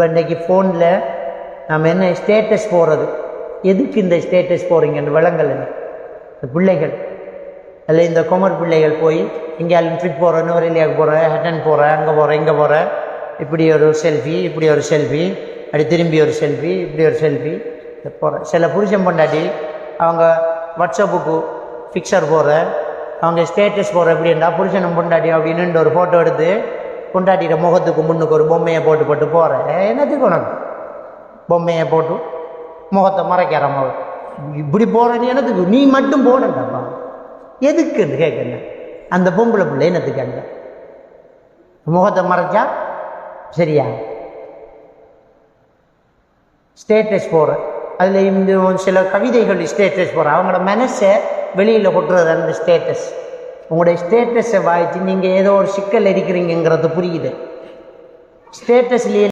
இப்போ இன்றைக்கி ஃபோனில் நம்ம என்ன ஸ்டேட்டஸ் போடுறது எதுக்கு இந்த ஸ்டேட்டஸ் போகிறீங்கன்னு விளங்கல். இந்த பிள்ளைகள். அதில் இந்த குமர் பிள்ளைகள் போய் எங்கேயாலும் ட்ரிப் போகிறேன் நுவரெலியாவுக்கு போகிறேன் ஹட்டன் போகிறேன் அங்கே போகிறேன் இங்கே போகிறேன் இப்படி ஒரு செல்ஃபி இப்படி ஒரு செல்ஃபி அப்படி திரும்பி ஒரு செல்ஃபி இப்படி ஒரு செல்ஃபி போகிறேன் சில புருஷன் பொண்டாட்டி அவங்க வாட்ஸ்அப்புக்கு ஃபிக்சர் போடுற அவங்க ஸ்டேட்டஸ் போடுற எப்படின்னா புருஷனும் பொண்டாட்டி அப்படின்னு ஒரு ஃபோட்டோ எடுத்து பொண்டாட்டியோட முகத்துக்கு முன்னுக்கு ஒரு பொம்மையை போட்டு போட்டு போகிறேன் என்னத்துக்கு உனக்கு பொம்மையை போட்டு முகத்தை மறைக்கிற முகம் இப்படி போகிறேன்னு என்னத்துக்கு? நீ மட்டும் போடண்டப்பா. எதுக்குன்னு கேட்குறேன் அந்த பொம்பளை பிள்ளை என்னத்துக்கு அங்க? முகத்தை மறைச்சா? சரியா? ஸ்டேட்டஸ் போகிறேன் அதில் இந்த சில கவிதைகள் ஸ்டேட்டஸ் போகிற அவங்களோட மனசை வெளியில் கொட்டுறது அந்த ஸ்டேட்டஸ் உங்களுடைய ஸ்டேட்டஸை வாய்ச்சி நீங்கள் ஏதோ ஒரு சிக்கல் இருக்கிறீங்கிறது புரியுது. ஸ்டேட்டஸ்லேயே